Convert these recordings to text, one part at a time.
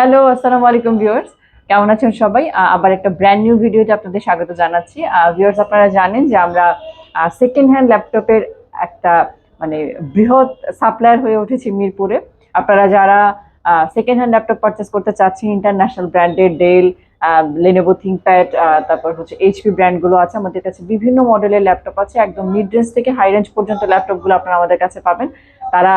Hello, আসসালামু আলাইকুম viewers. কেমন আছেন সবাই? আবার একটা ব্র্যান্ড নিউ ভিডিওতে আপনাদের স্বাগত জানাচ্ছি। ভিউয়ার্স, আপনারা জানেন যে আমরা সেকেন্ড হ্যান্ড ল্যাপটপের একটা মানে বৃহৎ সাপ্লায়ার হয়ে উঠেছি মিরপুরে। আপনারা যারা সেকেন্ড হ্যান্ড ল্যাপটপ পারচেস করতে চাচ্ছেন ইন্টারন্যাশনাল ব্র্যান্ডের ডেল লেনোভো থিঙ্কপ্যাড তারপর হচ্ছে এইচপি ব্র্যান্ডগুলো আছে, আমাদের কাছে বিভিন্ন মডেলের ল্যাপটপ আছে। একদম মিড রেঞ্জ থেকে হাই রেঞ্জ পর্যন্ত ল্যাপটপগুলো আপনারা আমাদের কাছে পাবেন। তারা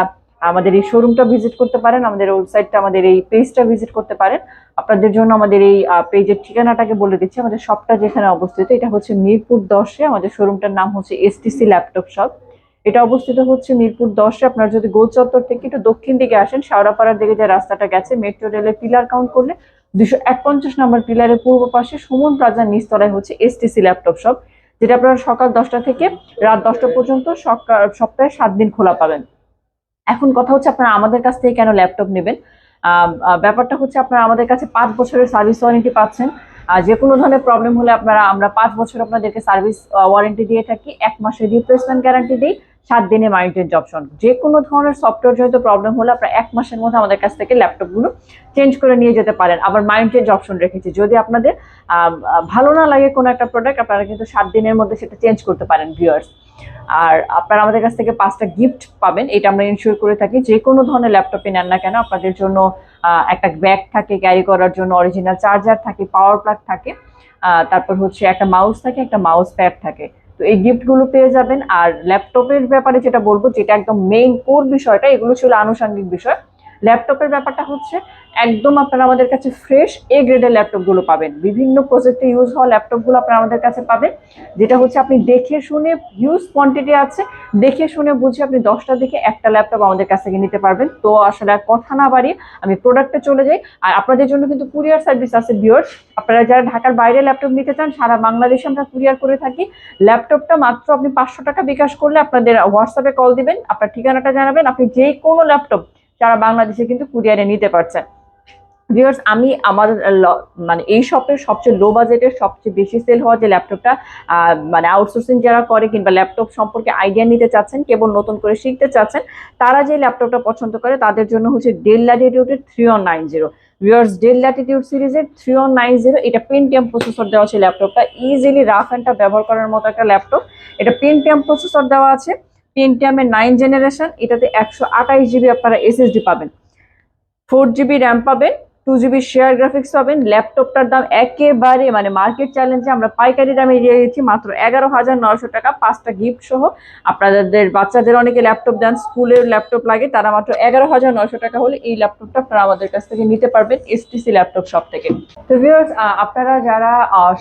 আমাদের এই শোরুমটা ভিজিট করতে পারেন, আমাদের ওয়েবসাইটটা আমাদের এই পেজটা ভিজিট করতে পারেন। আপনাদের জন্য আমাদের এই পেজের ঠিকানাটাকে বলে দিচ্ছি। আমাদের শপটা যেখানে অবস্থিত, এটা হচ্ছে মিরপুর দশে। আমাদের শোরুমটার নাম হচ্ছে এসটিসি ল্যাপটপ শপ এটা অবস্থিত হচ্ছে মিরপুর দশে। আপনার যদি গোল চত্বর থেকে একটু দক্ষিণ দিকে আসেন শাওরাপাড়ার দিকে যে রাস্তাটা গেছে মেট্রো রেলের পিলার কাউন্ট করলে দুশো একপঞ্চাশ নম্বর পিলারের পূর্ব পাশে সুমন প্লাজার নিচতলায় হচ্ছে এসটিসি ল্যাপটপ শপ যেটা আপনারা সকাল দশটা থেকে রাত দশটা পর্যন্ত সকাল, সপ্তাহে সাত দিন খোলা পাবেন। এখন কথা হচ্ছে আপনারা আমাদের কাছ থেকে কেন ল্যাপটপ নেবেন? ব্যাপারটা হচ্ছে আপনারা আমাদের কাছে পাঁচ বছরের সার্ভিস ওয়ারেন্টি পাচ্ছেন। যে কোনো ধরনের প্রবলেম হলে আপনারা, আমরা পাঁচ বছর আপনাদেরকে সার্ভিস ওয়ারেন্টি দিয়ে থাকি, এক মাসের রিপ্লেসমেন্ট গ্যারান্টি দিই, সাত দিনে মাইন্টেন অপশন যে কোনো ধরনের সফটওয়্যার জনিত প্রবলেম হলে আপনারা এক মাসের মধ্যে আমাদের কাছ থেকে ল্যাপটপগুলো চেঞ্জ করে নিয়ে যেতে পারেন। আবার মাইন্টেন অপশন রেখেছি। যদি আপনাদের ভালো না লাগে কোনো একটা প্রোডাক্ট আপনারা কিন্তু সাত দিনের মধ্যে সেটা চেঞ্জ করতে পারেন ভিউয়ার্স আর আপনারা আমাদের কাছ থেকে পাঁচটা গিফট পাবেন, এটা আমরা ইনশিওর করে থাকি, যে কোনো ধরনের ল্যাপটপে নেন না কেন, আপনাদের জন্য একটা ব্যাগ থাকে ক্যারি করার জন্য অরিজিনাল চার্জার থাকে পাওয়ার প্লাগ থাকে তারপর হচ্ছে একটা মাউস থাকে, একটা মাউস প্যাড থাকে। তো এই গিফটগুলো পেয়ে যাবেন, আর ল্যাপটপের ব্যাপারে যেটা বলব, যেটা একদম মেইন কোর বিষয়টা, এগুলো ছিল আনুষঙ্গিক বিষয় ল্যাপটপের ব্যাপারটা হচ্ছে একদম আপনারা আমাদের কাছে ফ্রেশ এ গ্রেডের ল্যাপটপগুলো পাবেন। বিভিন্ন প্রজেক্টে ইউজ হওয়া ল্যাপটপগুলো আপনারা আমাদের কাছে পাবেন। যেটা হচ্ছে আপনি দেখে শুনে হিউজ কোয়ান্টিটি আছে, দেখে শুনে বুঝে আপনি দশটা দেখে একটা ল্যাপটপ আমাদের কাছ থেকে নিতে পারবেন। তো আসলে আর কথা না বাড়িয়ে আমি প্রোডাক্টে চলে যাই। আর আপনাদের জন্য কিন্তু কুরিয়ার সার্ভিস আছে বিয়ার্স আপনারা যারা ঢাকার বাইরে ল্যাপটপ নিতে চান, সারা বাংলাদেশে আমরা কুরিয়ার করে থাকি। ল্যাপটপটা মাত্র আপনি পাঁচশো টাকা বিকাশ করলে আপনাদের হোয়াটসঅ্যাপে কল দিবেন, আপনার ঠিকানাটা জানাবেন। আপনি যে কোনো ল্যাপটপ সারা বাংলাদেশে কিন্তু কুরিয়ারে নিতে পারছেন। ভিউয়ার্স আমি আমার মানে এই শপের সবচেয়ে লো বাজেটের সবচেয়ে বেশি সেল হওয়া যে ল্যাপটপটা মানে আউটসোর্সিং যারা করে কিংবা ল্যাপটপ সম্পর্কে আইডিয়া নিতে চাচ্ছেন, কেবল নতুন করে শিখতে চাচ্ছেন, তারা যে ল্যাপটপটা পছন্দ করে, তাদের জন্য হচ্ছে Dell ল্যাটিটিউডের three one nine zero viewers Dell latitude সিরিজের থ্রি ওয়ান নাইন জিরো এটা পেন্টিয়াম প্রসেসর দেওয়া আছে ল্যাপটপটা ইজিলি রাফ অ্যান্ডটা ব্যবহার করার মতো একটা ল্যাপটপ এটা পেন্টিয়াম প্রসেসর দেওয়া আছে। পেন্টিয়ামের নাইন জেনারেশন এটাতে একশো আঠাইশ জিবি আপনারা এসএসডি পাবেন। ফোর জিবি র্যাম পাবেন টু জিবি শেয়ার গ্রাফিক্স পাবেন। ল্যাপটপটার দাম একেবারে মানে মার্কেট চ্যালেঞ্জে আমরা পাইকারি দামে দিয়ে দিচ্ছি মাত্র এগারো হাজার নশো টাকা, পাঁচটা গিফট সহ। আপনাদের বাচ্চাদের অনেকে ল্যাপটপ দেন, স্কুলের ল্যাপটপ লাগে, তারা মাত্র এগারো হাজার নশো টাকা হলে এই ল্যাপটপটা আপনারা আমাদের কাছ থেকে নিতে পারবেন এসটিসি ল্যাপটপ শপ থেকে। তো ভিউয়ার্স আপনারা যারা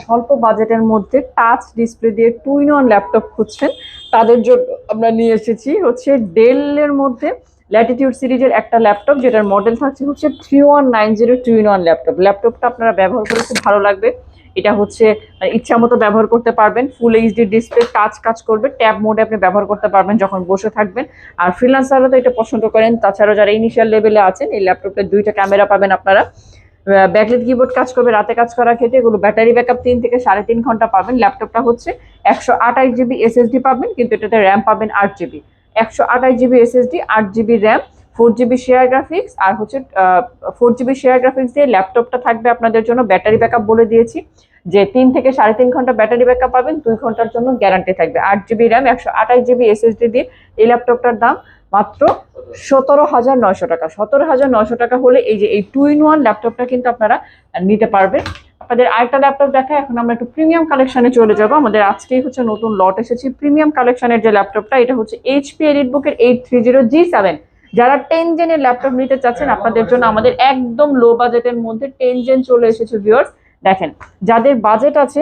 স্বল্প বাজেটের মধ্যে টাচ ডিসপ্লে দিয়ে টু ইন ওয়ান ল্যাপটপ খুঁজছেন, তাদের জন্য আমরা নিয়ে এসেছি হচ্ছে ডেলের মধ্যে ল্যাটিটিউড সিরিজের একটা ল্যাপটপ যেটার মডেল থাকছে হচ্ছে three one nine zero two in one laptop. ল্যাপটপটা আপনারা ব্যবহার করে খুব ভালো লাগবে। এটা হচ্ছে মানে ইচ্ছা মতো ব্যবহার করতে পারবেন। ফুল এইচডি ডিসপ্লে টাচ কাজ করবে। ট্যাব মোডে আপনি ব্যবহার করতে পারবেন যখন বসে থাকবেন। আর ফ্রিলান্সাররা তো এটা পছন্দ করেন। তাছাড়াও যারা ইনিশিয়াল লেভেলে আছেন, এই ল্যাপটপে দুইটা ক্যামেরা পাবেন আপনারা। ব্যাকলিট কিবোর্ড কাজ করবে, রাতে কাজ করার ক্ষেত্রে এগুলো ব্যাটারি ব্যাকআপ তিন থেকে সাড়ে তিন ঘণ্টা পাবেন। ল্যাপটপটা হচ্ছে একশো আঠাশ জিবি এসএসডি পাবেন, কিন্তু এটাতে র্যাম পাবেন আট জিবি একশো আঠাশ জিবি এসএসডি, আট GB RAM, four GB share graphics আর হচ্ছে ফোর জিবি শেয়ার গ্রাফিক্স দিয়ে ল্যাপটপটা থাকবে আপনাদের জন্য। ব্যাটারি ব্যাকআপ বলে দিয়েছি যে তিন থেকে সাড়ে তিন ঘণ্টা ব্যাটারি ব্যাকআপ পাবেন, দুই ঘণ্টার জন্য গ্যারান্টি থাকবে। আট জিবি র্যাম, একশো আঠাশ জিবি এসএসডি দিয়ে এই ল্যাপটপটার দাম মাত্র সতেরো হাজার নয়শো টাকা। সতেরো হাজার নয়শো টাকা হলে এই যে এই টু ইন ওয়ান ল্যাপটপটা কিন্তু আপনারা নিতে পারবেন। আপনাদের আরেকটা ল্যাপটপ দেখা এখন আমরা একটু প্রিমিয়াম কালেকশনে চলে যাব। আমাদের আজকেই হচ্ছে নতুন লট এসেছি। প্রিমিয়াম কালেকশনের যে ল্যাপটপটা এটা হচ্ছে এইচপি এডিট বুকের eight three zero G seven যারা টেন জেনের ল্যাপটপ নিতে চাচ্ছেন, আপনাদের জন্য আমাদের একদম লো বাজেটের মধ্যে টেন জেন চলে এসেছে ভিউয়ার্স দেখেন, যাদের বাজেট আছে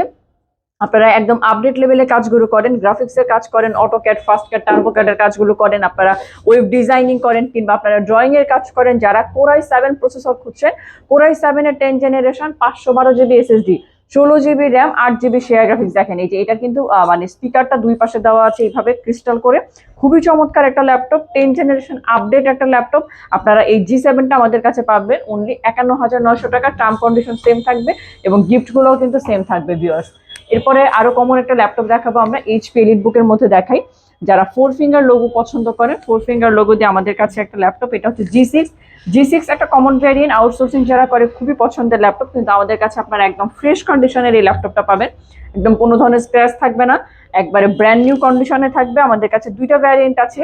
আপনারা একদম আপডেট লেভেলে কাজগুলো করেন গ্রাফিক্সের কাজ করেন AutoCAD fast cat turbo ক্যাটের কাজগুলো করেন, আপনারা ওয়েব ডিজাইনিং করেন, কিংবা আপনারা ড্রয়িং এর কাজ করেন, যারা কোরাই সেভেন প্রসেসর খুঁজছেন কোরাই সেভেনের টেন জেনারেশন পাঁচশো বারো জিবি এসএসডি ষোলো জিবি র্যাম আট জিবি শেয়ার গ্রাফিক্স দেখেন, এই যে এটা কিন্তু মানে স্পিকারটা দুই পাশে দেওয়া আছে এইভাবে ক্রিস্টাল করে। খুবই চমৎকার একটা ল্যাপটপ টেন জেনারেশন আপডেট একটা ল্যাপটপ আপনারা এই জি সেভেনটা আমাদের কাছে পাবেন অনলি একান্ন হাজার নশো টাকা টার্ম কন্ডিশন সেম থাকবে এবং গিফটগুলোও কিন্তু সেম থাকবে বিওয়ার্স এরপরে আরও কমন একটা ল্যাপটপ দেখাবো আমরা এইচপি এলিট বুকের মধ্যে দেখাই। যারা ফোর ফিঙ্গার লোগো পছন্দ করেন ফোর ফিঙ্গার লোগো দিয়ে আমাদের কাছে একটা ল্যাপটপ এটা হচ্ছে জি সিক্স জি সিক্স একটা কমন ভ্যারিয়েন্ট আউটসোর্সিং যারা করে খুবই পছন্দের ল্যাপটপ কিন্তু আমাদের কাছে আপনারা একদম ফ্রেশ কন্ডিশনের এই ল্যাপটপটা পাবেন। একদম কোনো ধরনের স্ক্র্যাচ থাকবে না, একবারে ব্র্যান্ড নিউ কন্ডিশনে থাকবে। আমাদের কাছে দুইটা ভ্যারিয়েন্ট আছে।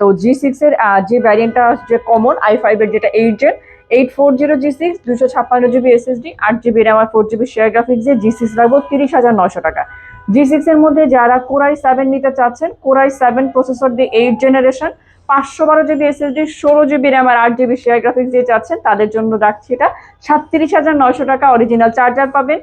তো জি সিক্সের যে ভ্যারিয়েন্টটা যে কমন আই ফাইভের যেটা eight gen eight four zero G six দুশো ছাপ্পান্ন জিবি এসএসডি আট জিবি র্যাম আর ফোর জিবি শেয়ার গ্রাফিক্স দিয়ে জি সিক্স রাখব তিরিশ হাজার নশো টাকা। জি সিক্স এর মধ্যে যারা কোরাই সেভেন নিতে চাচ্ছেন কোরাই সেভেন প্রসেসর দিয়ে এইট জেনারেশন পাঁচশো বারো জিবি এসএসডি ষোলো জিবি র্যাম আর আট জিবি শেয়ার গ্রাফিক্স দিয়ে চাচ্ছেন, তাদের জন্য রাখছি এটা। সাতত্রিশ হাজার নয়শো টাকা অরিজিনাল চার্জার পাবেন।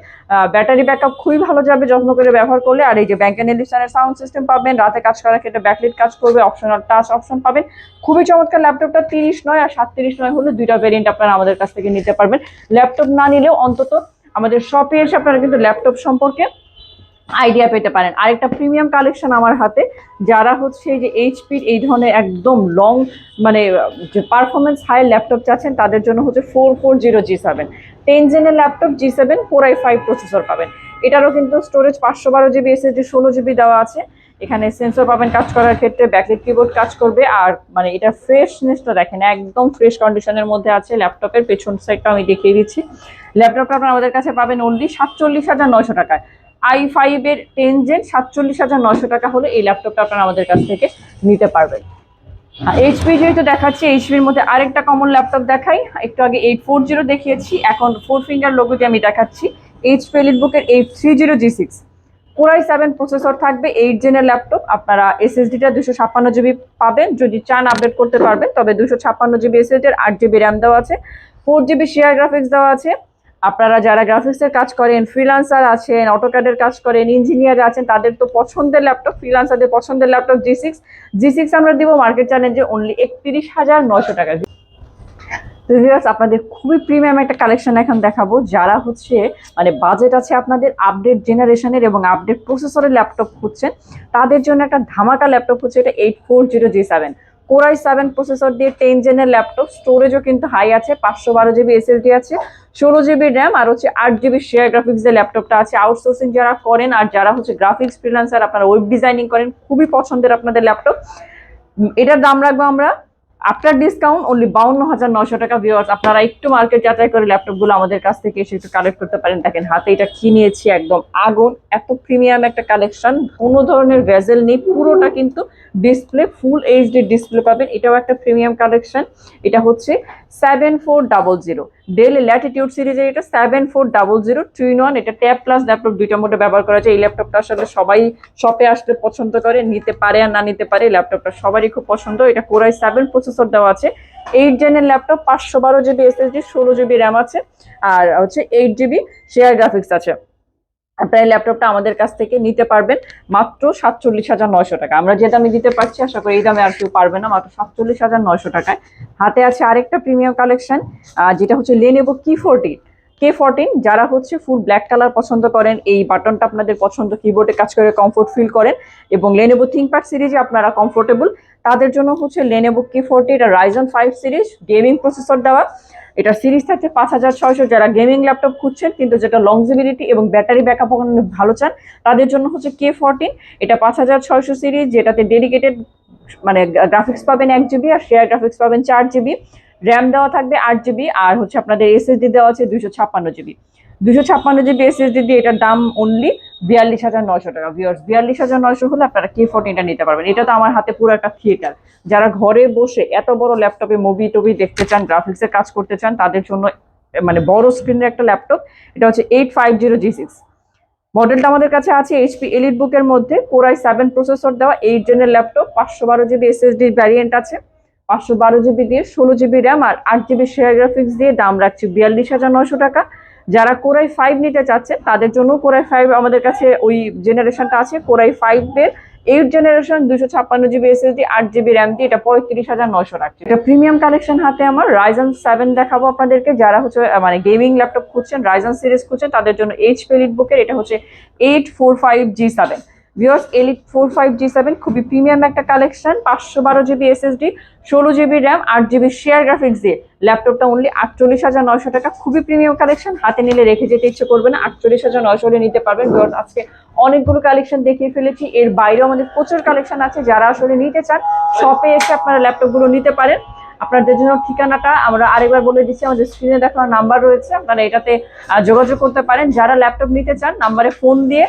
ব্যাটারি ব্যাকআপ খুবই ভালো যাবে, যত্ন করে ব্যবহার করলে। আর এই যে ব্যাংকের এলিসানের সাউন্ড সিস্টেম পাবেন, রাতে কাজ করার ক্ষেত্রে ব্যাকলিট কাজ করবে অপশনাল টাচ অপশন পাবেন। খুবই চমৎকার ল্যাপটপটা তিরিশ নয় আর সাতত্রিশ নয় হলে দুইটা ভেরিয়েন্ট আপনারা আমাদের কাছ থেকে নিতে পারবেন। ল্যাপটপ না নিলেও অন্তত আমাদের শপে এসে আপনারা কিন্তু ল্যাপটপ সম্পর্কে আইডিয়া পেতে পারেন। আরেকটা প্রিমিয়াম কালেকশন আমার হাতে, যারা হচ্ছে যে এইচপির এই ধরনের একদম লং মানে যে পারফরমেন্স হাই ল্যাপটপ চাচ্ছেন, তাদের জন্য হচ্ছে four four zero G seven ten জেনের laptop G seven four I five processor পাবেন। এটারও কিন্তু স্টোরেজ পাঁচশো বারো জিবি এসএসডি ষোলো জিবি দেওয়া আছে। এখানে সেন্সর পাবেন কাজ করার ক্ষেত্রে ব্যাকলিট কিবোর্ড কাজ করবে, আর মানে এটা ফ্রেশনেসটা দেখেন, একদম ফ্রেশ কন্ডিশনের মধ্যে আছে ল্যাপটপের পেছন সাইডটা আমি দেখিয়ে দিচ্ছি। ল্যাপটপটা আপনারা আমাদের কাছে পাবেন অনলি সাতচল্লিশ হাজার নয়শো টাকায়। আই ফাইভের টেন জেন সাতচল্লিশ হাজার নশো টাকা হলে এই ল্যাপটপটা আপনারা আমাদের কাছ থেকে নিতে পারবেন। এইচপি যেহেতু দেখাচ্ছি এইচপির মধ্যে আরেকটা কমন ল্যাপটপ দেখাই। একটু আগে এইট ফোর জিরো দেখিয়েছি, এখন ফোর ফিঙ্গার লোগোটি আমি দেখাচ্ছি। HP এলিটবুকের eight three zero G six core i seven processor থাকবে এইট জেনের ল্যাপটপ আপনারা এসএসডিটা দুশো ছাপ্পান্ন জিবি পাবেন। যদি চান আপডেট করতে পারবেন, তবে দুশো ছাপ্পান্ন জিবি এসএসডি আট জিবি র্যাম দেওয়া আছে। ফোর জিবি শেয়ার গ্রাফিক্স দেওয়া আছে। আপনারা যারা গ্রাফিক্সের কাজ করেন ফ্রিলান্সার আছেন অটোক্যাডের কাজ করেন ইঞ্জিনিয়ার আছেন, তাদের তো পছন্দের ল্যাপটপ ফ্রিলান্সারদের পছন্দের laptop G six G six আমরা দিব মার্কেট চ্যালেঞ্জে অনলি একত্রিশ হাজার নয়শো টাকা। তো আপনাদের খুবই প্রিমিয়াম একটা কালেকশন এখন দেখাবো, যারা হচ্ছে মানে বাজেট আছে আপনাদের আপডেট জেনারেশনের এবং আপডেট প্রসেসরের ল্যাপটপ খুঁজছেন, তাদের জন্য একটা ধামাকা ল্যাপটপ হচ্ছে এটা eight four zero G seven core i seven processor দিয়ে টেন জেনের ল্যাপটপ স্টোরেজও কিন্তু হাই আছে, পাঁচশো বারো জিবি এসএসডি আছে, ষোলো জিবি র্যাম আর হচ্ছে আট জিবি শেয়ার গ্রাফিক্স এর ল্যাপটপটা আছে। আউটসোর্সিং যারা করেন আর যারা হচ্ছে গ্রাফিক্স ফ্রিলান্সার আপনারা ওয়েব ডিজাইনিং করেন, খুবই পছন্দের আপনাদের ল্যাপটপ এটার দাম রাখব আমরা আফটার ডিসকাউন্ট অনলি বাউন্ন হাজার নশো টাকা ভিউয়ার্স আপনারা একটু মার্কেট যাচাই করে ল্যাপটপগুলো আমাদের কাছ থেকে এসে একটু কালেক্ট করতে পারেন। দেখেন, হাতে এটা কি নিয়েছি একদম আগুন, এত প্রিমিয়াম একটা কালেকশন কোনো ধরনের ভেজেল নেই, পুরোটা কিন্তু ডিসপ্লে ফুল এইচডি ডিসপ্লে পাবেন। এটাও একটা প্রিমিয়াম কালেকশন এটা হচ্ছে seven four double zero Dell Latitude সিরিজের এটা seven four double zero twin one এটা ট্যাব প্লাস ল্যাপটপ দুইটা মোডে ব্যবহার করা যায়। এই ল্যাপটপটা আসলে সবাই শপে আসলে পছন্দ করে, নিতে পারে আর না নিতে পারে ল্যাপটপটা সবারই খুব পছন্দ। এটা কোরাই সেভেন প্রসেসর দেওয়া আছে। এইট জেনের ল্যাপটপ পাঁচশো বারো জিবি এসএসডি ষোলো জিবি র্যাম আছে। আর হচ্ছে এইট জিবি শেয়ার গ্রাফিক্স আছে। আপনার ল্যাপটপটা আমাদের কাছ থেকে নিতে পারবেন মাত্র সাতচল্লিশ হাজার নয়শো টাকা। আমরা যে দামে দিতে পারছি, আশা করি এই দামে আর কেউ পারবে না, মাত্র সাতচল্লিশ হাজার নয়শো টাকায়। হাতে আছে আরেকটা প্রিমিয়াম কালেকশন যেটা হচ্ছে লেনেভো কি ফোরটিন কে ফোরটিন যারা হচ্ছে ফুল ব্ল্যাক কালার পছন্দ করেন, এই বাটনটা আপনাদের পছন্দ কিবোর্ডে কাজ করে কমফোর্ট ফিল করেন। এবং লেনেভো থিঙ্কপ্যাড সিরিজে আপনারা কমফোর্টেবল তাদের জন্য হচ্ছে লেনেভো কে ফোরটি এটা Ryzen five series gaming processor দেওয়া। এটা সিরিজ থাকছে পাঁচ হাজার ছয়শো যারা গেমিং ল্যাপটপ খুঁজছেন, কিন্তু যেটা লংজিবিলিটি এবং ব্যাটারি ব্যাকআপ ভালো চান, তাদের জন্য হচ্ছে কে ফোরটিন এটা পাঁচ হাজার ছয়শো সিরিজ যেটাতে ডেডিকেটেড মানে গ্রাফিক্স পাবেন এক জিবি আর শেয়ার গ্রাফিক্স পাবেন চার জিবি র্যাম দেওয়া থাকবে আট জিবি আর হচ্ছে আপনাদের এসএসডি দেওয়া আছে দুশো ছাপ্পান্ন জিবি দুশো ছাপ্পান্ন জিবি এসএসডি দিয়ে এটার দাম অনলি বিয়াল্লিশ হাজার নয়শো টাকা। ভিউয়ার্স বিয়াল্লিশ হাজার নয়শো হলে আপনারা কে ফোরটিনটা নিতে পারবেন। এটা তো আমার হাতে পুরো একটা থিয়েটার যারা ঘরে বসে এত বড় ল্যাপটপে মুভি টুভি দেখতে চান গ্রাফিক্সের কাজ করতে চান, তাদের জন্য মানে বড় স্ক্রিনের একটা ল্যাপটপ এটা হচ্ছে eight five zero G six মডেলটা আমাদের কাছে আছে এইচপি এলিট বুকের মধ্যে। কোরাই সেভেন প্রসেসর দেওয়া এইট জেনের ল্যাপটপ পাঁচশো বারো জিবি এসএসডি ভ্যারিয়েন্ট আছে। পাঁচশো বারো জিবি দিয়ে, ষোলো জিবি র্যাম আর আট জিবি শেয়ার গ্রাফিক্স দিয়ে দাম রাখছি বিয়াল্লিশ হাজার নশো টাকা। যারা কোরাই ফাইভ নিতে চাচ্ছে, তাদের জন্য কোরাই ফাইভ আমাদের কাছে ওই জেনারেশনটা আছে, কোরাই ফাইভের এইট জেনারেশন দুশো ছাপ্পান্ন জিবি এসএসডি আট জিবি র্যাম দিয়ে এটা পঁয়ত্রিশ হাজার নশো রাখছে। এটা প্রিমিয়াম কালেকশন হাতে আমার রাইজন সেভেন দেখাবো আপনাদেরকে, যারা হচ্ছে মানে গেমিং ল্যাপটপ খুঁজছেন রাইজন সিরিজ খুঁজছেন, তাদের জন্য এইচ পেলিট বুকের এটা হচ্ছে eight four five G seven viewers elite four five G seven খুবই প্রিমিয়াম একটা কালেকশন পাঁচশো বারো জিবি এসএসডি ষোলো জিবি র্যাম আট জিবি শেয়ার গ্রাফিক্স দিয়ে। ল্যাপটপটা অনলি আটচল্লিশ হাজার নয়শো টাকা, খুবই প্রিমিয়াম কালেকশন হাতে নিলে রেখে যেতে ইচ্ছে করবে না, আটচল্লিশ হাজার নয়শো নিতে পারবেন। ভিওর্স আজকে অনেকগুলো কালেকশন দেখিয়ে ফেলেছি। এর বাইরেও আমাদের প্রচুর কালেকশন আছে, যারা আসলে নিতে চান শপে এসে আপনারা ল্যাপটপগুলো নিতে পারেন। আপনাদের জন্য ঠিকানাটা আমরা আরেকবার বলে দিচ্ছি, আমাদের স্ক্রিনে দেখানোর নাম্বার রয়েছে, আপনারা এটাতে যোগাযোগ করতে পারেন। যারা ল্যাপটপ নিতে চান নাম্বারে ফোন দিয়ে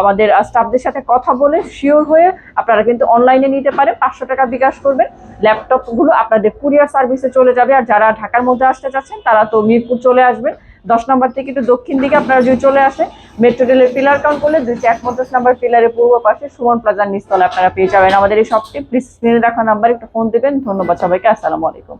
আমাদের স্টাফদের সাথে কথা বলে শিওর হয়ে আপনারা কিন্তু অনলাইনে নিতে পারেন, পাঁচশো টাকা বিকাশ করবেন। ল্যাপটপগুলো আপনাদের কুরিয়ার সার্ভিসে চলে যাবে, আর যারা ঢাকার মধ্যে আসতে চাচ্ছেন, তারা তো মিরপুর চলে আসবেন। দশ নম্বর থেকে একটু দক্ষিণ দিকে আপনারা যদি চলে আসে মেট্রো রেলের পিলার কাউন্ট করলে দুইটি এক পঞ্চাশ নাম্বার পিলারের পূর্ব পাশে সুমন প্লাজার নিচতলা আপনারা পেয়ে যাবেন। আমাদের এই শপটি প্লিজ স্ক্রিনে দেখা নাম্বার একটু ফোন দেবেন। ধন্যবাদ সবাইকে। আসসালামু আলাইকুম।